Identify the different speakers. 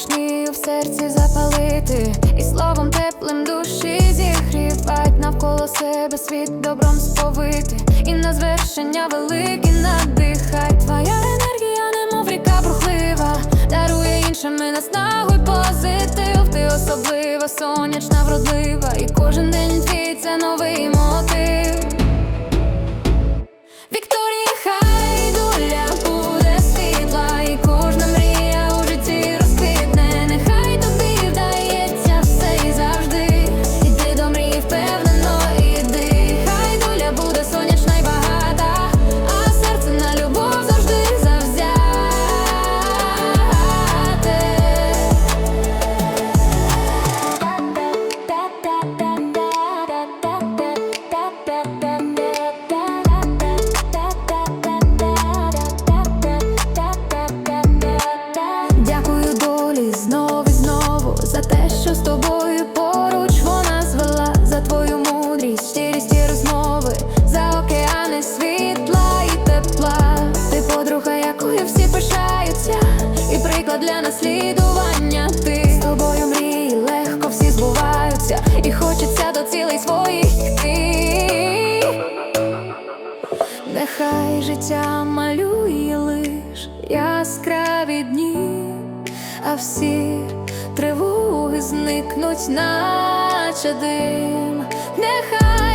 Speaker 1: Вишнею в серці запалити, і словом теплим душі зігрівать навколо себе світ добром сповити, і на звершення великі надихай. Твоя енергія, немов ріка брухлива, дарує іншими наснагу й позитив. Ти особлива, сонячна, вродлива, і кожен день. За те, що з тобою поруч вона звела за твою мудрість, щирість і розмови, за океани світла і тепла. Ти подруга, якою всі пишаються, і приклад для наслідування. Ти з тобою мрії легко всі збуваються, і хочеться до цілей своїх йти. Нехай життя малює лиш яскраві дні, а всі тривоги зникнуть, наче дим. Нехай